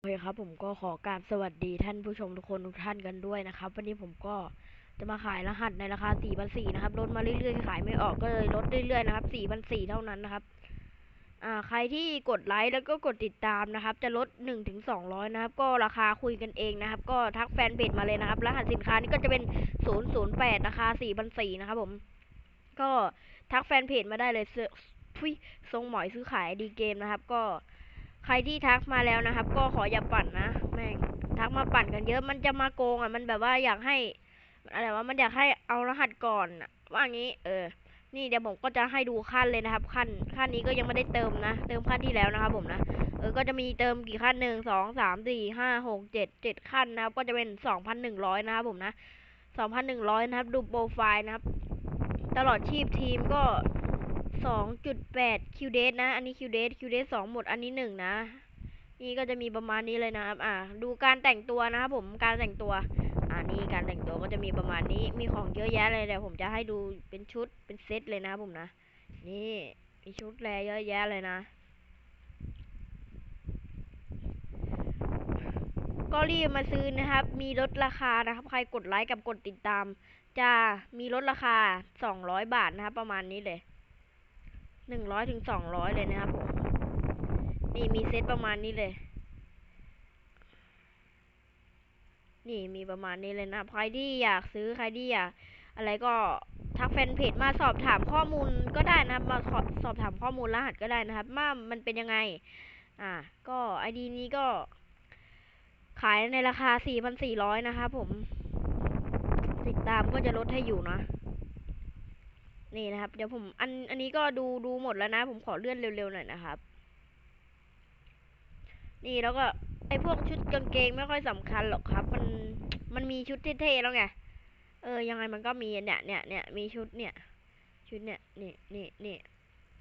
โอเคครับผมก็ขอกราบสวัสดีท่านผู้ชมทุกคนทุกท่านกันด้วยนะครับ วันนี้ผมก็จะมาขายรหัสในราคา4,400นะครับลดมาเรื่อยๆขายไม่ออกก็เลยลดเรื่อยๆนะครับ4,400เท่านั้นนะครับ อ่าใครที่กดไลค์แล้วก็กดติดตามนะครับ จะลด1ถึง200นะครับ ก็ราคาคุยกันเองนะครับ ก็ทักแฟนเพจมาเลยนะครับ รหัสสินค้านี่ก็จะเป็น 008ราคา4,400นะครับผม ก็ทักแฟนเพจมาได้เลยเสื้อทุยทรงหมอยซื้อขายดีเกมนะครับ ก็ ใครที่ทักมาแล้วนะครับ ก็ขออย่าปั่นนะแม่งทักมาปั่นกันเยอะมันจะมาโกงอะมันแบบว่าอยากให้อะไรว่ามันอยากให้เอารหัสก่อนว่างี้ เออ นี่เดี๋ยวผมก็จะให้ดูขั้นเลยนะครับ ขั้นขั้นนี้ก็ยังไม่ได้เติมนะ เติมขั้นที่แล้วนะครับผมนะเออก็จะมีเติมกี่ขั้นหนึ่งสองสามสี่ห้าหกเจ็ดเจ็ดขั้นนะครับ ก็จะเป็นสองพันหนึ่งร้อยนะครับผมนะสองพันหนึ่งร้อยนะครับ ดูโปรไฟล์นะครับ ตลอดชีพทีมก็ สองจุดแปดคิวเดนะ อันนี้คิวเดคิวเดสองหมดอันนี้หนึ่งนะ นี่ก็จะมีประมาณนี้เลยนะครับ อ่า ดูการแต่งตัวนะครับผม การแต่งตัว อ่านี่การแต่งตัวก็จะมีประมาณนี้ มีของเยอะแยะเลยเดี๋ยวผมจะให้ดูเป็นชุด เป็นเซตเลยนะผมนะ นี่มีชุดแลเยอะแยะเลยนะ ก็รีบมาซื้อนะครับ มีลดราคานะครับ ใครกดไลค์กับกดติดตาม จะมีลดราคา 200 บาทนะครับ ประมาณนี้เลย 100ถึง200เลยนะครับผม นี่มีเซตประมาณนี้เลย นี่มีประมาณนี้เลยนะใครที่อยากซื้อใครที่อยากอะไรก็ทักแฟนเพจมาสอบถามข้อมูลก็ได้นะครับ มาสอบถามข้อมูลรหัสก็ได้นะครับว่ามันเป็นยังไง อ่า ก็ไอดีนี้ก็ ขายในราคา 4,400 นะครับผม ติดตามก็จะลดให้อยู่นะ นี่นะครับ เดี๋ยวผมอันอันนี้ก็ดูดูหมดแล้วนะ ผมขอเลื่อนเร็วๆหน่อยนะครับ นี่แล้วก็ไอพวกชุดกางเกงไม่ค่อยสำคัญหรอกครับ มันมันมีชุดเท่ๆแล้วไงเออยังไงมันก็มีเนี่ยเนี่ยเนี่ยมีชุดเนี่ย ชุดเนี่ยนี่นี่นี่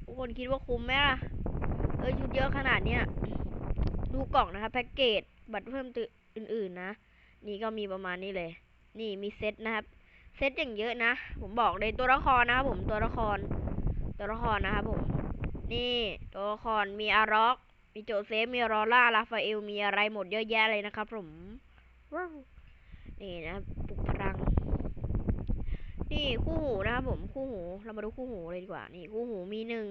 ทุกคนคิดว่าคุ้มไหมล่ะเออชุดเยอะขนาดเนี้ยดูกล่องนะครับแพ็กเกจบัตรเพิ่มตืออื่น ๆ นะ นี่ก็มีประมาณนี้เลย นี่มีเซตนะครับ เซตอย่างเยอะนะ ผมบอกเลยตัวละครนะครับผมตัวละคร ตัวละครนะครับผม นี่ตัวละครมีอาร็อก มีโจเซฟ มีรอล่าราฟาเอล มีอะไรหมดเยอะแยะเลยนะครับผมนี่นะปลุกพลัง นี่คู่หูนะครับผมคู่หู เรามาดูคู่หูเลยดีกว่า นี่คู่หูมีหนึ่ง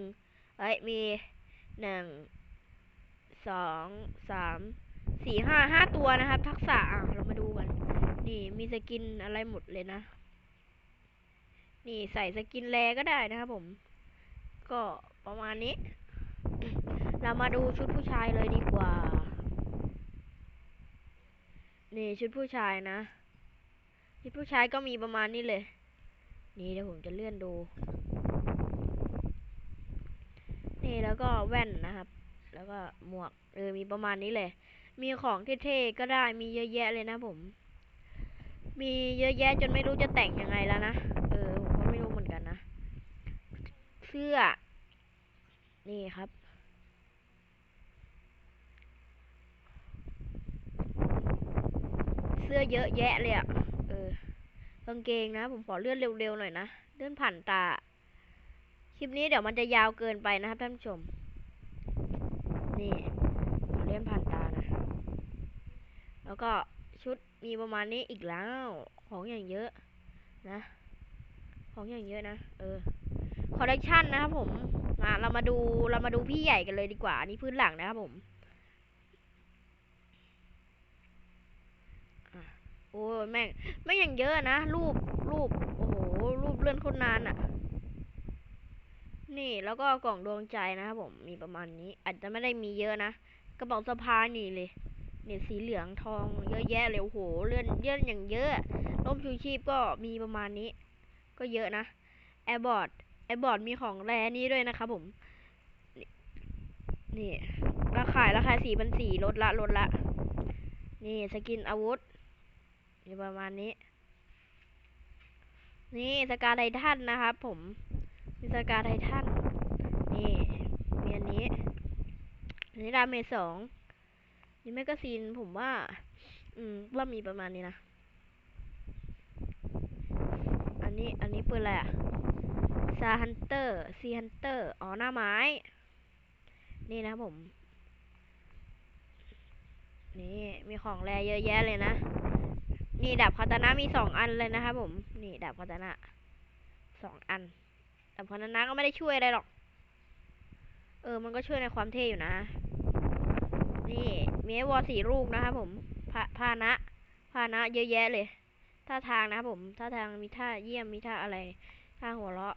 เอ้ยมีหนึ่งสองสามสี่ห้าห้าตัวนะครับ ทักษะเรามาดูกัน นี่มีสกินอะไรหมดเลยนะ นี่ใส่สกินแรก็ได้นะครับผม ก็ประมาณนี้ เรามาดูชุดผู้ชายเลยดีกว่า นี่ชุดผู้ชายนะ ชุดผู้ชายก็มีประมาณนี้เลย นี่เดี๋ยวผมจะเลื่อนดู นี่แล้วก็แว่นนะครับ แล้วก็หมวกเออมีประมาณนี้เลย มีของเท่ๆก็ได้มีเยอะแยะเลยนะผม มีเยอะแยะจนไม่รู้จะแต่งยังไงแล้วนะ เออ ผมก็ไม่รู้เหมือนกันนะ เสื้อ นี่ครับ เสื้อเยอะแยะเลยอะเออกางเกงนะ ผมขอเลื่อนเร็วๆหน่อยนะ เลื่อนผ่านตา คลิปนี้เดี๋ยวมันจะยาวเกินไปนะครับท่านผู้ชม นี่ขอเลื่อนผ่านตานะ แล้วก็ชุดมีประมาณนี้อีกแล้ว ของอย่างเยอะนะ ของอย่างเยอะนะ เออ คอลเลกชันนะครับผมมาเรามาดูเรามาดูพี่ใหญ่กันเลยดีกว่าอันนี้พื้นหลังนะครับผมโอ้ยแม่งไม่งอย่างเยอะนะ รูปรูป โอ้โห รูปเลื่อนคนนานอะ่ะ นี่แล้วก็กล่องดวงใจนะครับผม มีประมาณนี้ อาจจะไม่ได้มีเยอะนะ กระเป๋าสะพายนี่เลยเนี่ยสีเหลืองทองเยอะแยะเลยโอ้โห เลื่อนเลื่อนอย่างเยอะร่มชูชีพก็มีประมาณนี้ ก็เยอะนะ แอร์บอร์ด แอบอร์ดมีของแรนี้ด้วยนะครับผม นี่ราคาราคาสี่พันสี่ลดละลดละ นี่สกินอาวุธมีประมาณนี้ นี่สกาไททันนะครับผมมีสกาไททันนี่มีอันนี้อันนี้ดาเมจสองนี่แมกกาซีนผมว่า อืมว่ามีประมาณนี้นะ อันนี้อันนี้ปืนอะไรอะ ซาฮันเตอร์ซีฮันเตอร์อ๋อหน้าไม้ นี่นะผม นี่มีของแรเยอะแยะเลยนะ นี่ดาบคาตานะมีสองอันเลยนะครับผม นี่ดาบคาตานะสองอันดาบคาตานะก็ไม่ได้ช่วยอะไรหรอก เออ มันก็ช่วยในความเท่อยู่นะ นี่มีวอสี่ลูกนะครับผมพาพาหนะพานะเยอะแยะเลยท่าทางนะครับผมท่าทางมีท่าเยี่ยมมีท่าอะไรท่าหัวเราะ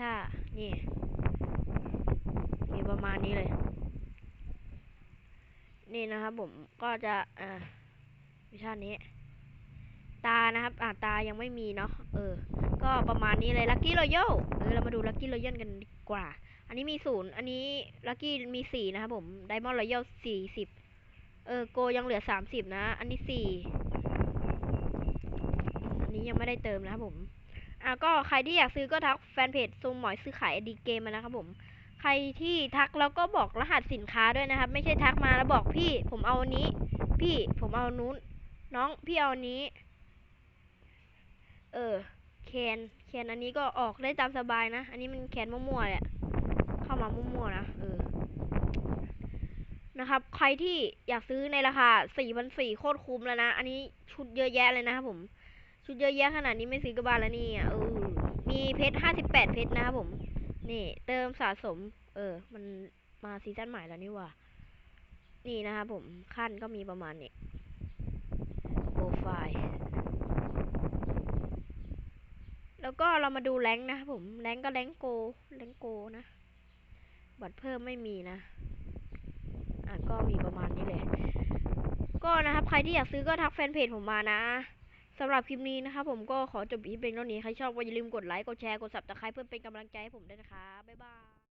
ท่านี่มีประมาณนี้เลย นี่นะครับผมก็จะอ่าวิชานี้ ตานะครับอ่าตายังไม่มีเนาะเออ ก็ประมาณนี้เลยลั c กี้รอยัลเออเรามาดูลั c กี้รอยัลกันดีกว่า อันนี้มีศูนย์อันนี้ลั c กี้มีสี่นะครับผมไดมอนด์รอยัลสี่สิบเออโกยังเหลือสามสิบนะ อันนี้สี่อันนี้ยังไม่ได้เติมนะครับผม อะก็ใครที่อยากซื้อก็ทักแฟนเพจซูมหมอยซื้อขายดีเกมมานะครับผมใครที่ทักแล้วก็บอกรหัสสินค้าด้วยนะครับ ไม่ใช่ทักมาแล้วบอกพี่ ผมเอาอันนี้ พี่ผมเอานู้น น้องพี่เอานี้ เออแคนแคนอันนี้ก็ออกได้ตามสบายนะ อันนี้มันแคนมั่วๆแหละเข้ามามั่วๆนะเออนะครับ ใครที่อยากซื้อในราคาสี่พันสี่โคตรคุ้มแล้วนะ อันนี้ชุดเยอะแยะเลยนะครับผม ชุดเยอะแยะขนาดนี้ไม่ซื้อกระบาลแล้วนี่อะเออมีเพชรห้าสิบแปดเพชรนะครับผม นี่เติมสะสม เออ มันมาซีซั่นใหม่แล้วนี่ว่านี่นะครับผมขั้นก็มีประมาณนี้โปรไฟล์แล้วก็เรามาดูแรงนะครับผมแรงก็แรงโกแรงโกนะบัตรเพิ่มไม่มีนะ อะก็มีประมาณนี้เลย ก็นะครับ ใครที่อยากซื้อก็ทักแฟนเพจผมมานะ สำหรับคลิปนี้นะครับผมก็ขอจบคลิปเป็นเท่านี้ ใครชอบก็อย่าลืมกดไลค์ กดแชร์ กดซับสไครต์เพื่อเป็นกำลังใจให้ผมด้วยนะคะ บ๊ายบาย